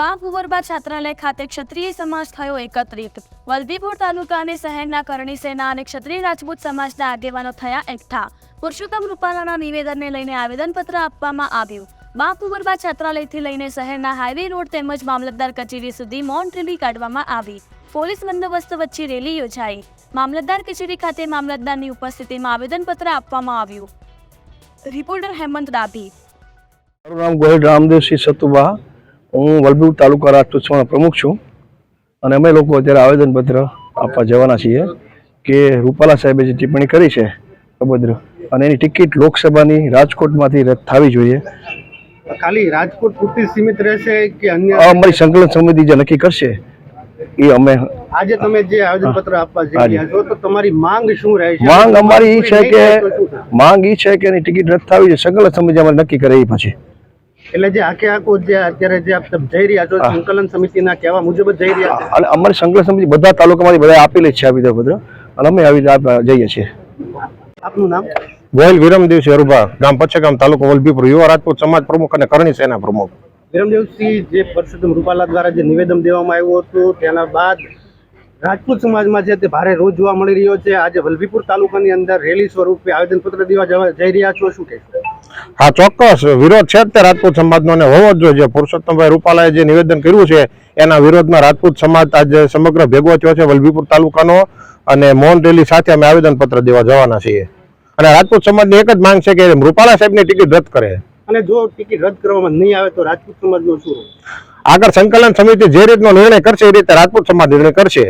મા કુંવરબા છાત્રાલય ખાતે ક્ષત્રિય સમાજ થયો એકત્રિત. વલભીપુર તાલુકાની શહેરના કરણી સેના અને ક્ષત્રિય રાજપૂત સમાજના આગેવાનો થયા એકઠા. પુરુષોત્તમ રૂપાલાના નિવેદનને લઈને આવેદનપત્ર આપવામાં આવ્યું. બા કુંવરબા છાત્રાલયથી લઈને શહેરના હાઈવે રોડ તેમજ મામલતદાર કચેરી સુધી મૌન રેલી કાઢવામાં આવી. પોલીસ બંદોબસ્ત વચ્ચે રેલી યોજાઈ. મામલતદાર કચેરી ખાતે મામલતદારની ઉપસ્થિતિમાં આવેદનપત્ર આપવામાં આવ્યું. રિપોર્ટર હેમંત ડાભી. મારું નામ ગોહિલ રામદેવસિંહ સતુબા હું વલભીપુર તાલુકા રાજપૂત પ્રમુખ છું અને અમે લોકો અત્યારે આવેદનપત્ર આપવા જવાના છીએ કે રૂપાલા સાહેબે જે ટિપ્પણી કરી છે અભદ્ર અને એની ટિકિટ લોકસભાની રાજકોટમાંથી રદ થવી જોઈએ. ખાલી રાજકોટ પૂરતી સીમિત રહેશે કે અન્ય અમારી સંકલન સમિતિ જે નક્કી કરશે એ અમે આજે તમે જે આવેદનપત્ર આપવા જઈ રહ્યા છો તો તમારી માંગ શું રહેશે માંગ અમારી એ છે કે? માંગ એ છે કે એની ટિકિટ રદ થવી જોઈએ. સંકલન સમિતિ અમારે નક્કી કરે એ પછી. એટલે જે આખે આખું જે અત્યારે જે આપ જઈ રહ્યા છો. સંકલન સમિતિના કહેવા મુજબ જ જઈ રહ્યા છે. અને અમારી સંકલન સમિતિ બધા તાલુકામાંથી બધા આપેલી છે આવી બધા અને અમે આવી રીતે જઈએ છીએ. આપનું નામ? ગોયલ વિરમદેવ શેરુભા ગામ પચ્છગામ તાલુકો વલભીપુર યુવા રાજપૂત સમાજ પ્રમુખ અને કરણી સેના પ્રમુખ. વિરમદેવસિંહ જે પરસોત્તમ રૂપાલા દ્વારા જે નિવેદન દેવામાં આવ્યું હતું તેના બાદ રાજપૂત સમાજમાં છે તે ભારે રોજ જોવા મળી રહ્યો છે. આજે વલભીપુર તાલુકાની અંદર રેલી સ્વરૂપે આવેદનપત્ર દેવા જવા જઈ રહ્યા છો. શું કહેશો? હા ચોક્કસ વિરોધ છે તે રાજપૂત સમાજનો અને હોવો જ જોઈએ. પુરુષોત્તમભાઈ રૂપાલાએ જે નિવેદન કર્યું છે એના વિરોધમાં રાજપૂત સમાજ આજે સમગ્ર ભેગો થયો છે વલભીપુર તાલુકાનો અને મૌન રેલી સાથે અમે આવેદનપત્ર દેવા જવાના છીએ. અને રાજપૂત સમાજની એક જ માંગ છે કે રૂપાલા સાહેબની ટિકિટ રદ કરે. અને જો ટિકિટ રદ કરવામાં નહીં આવે તો રાજપૂત સમાજનો શું? આગળ સંકલન સમિતિ જે રીતનો નિર્ણય કરશે એ રીતે રાજપૂત સમાજ નિર્ણય કરશે.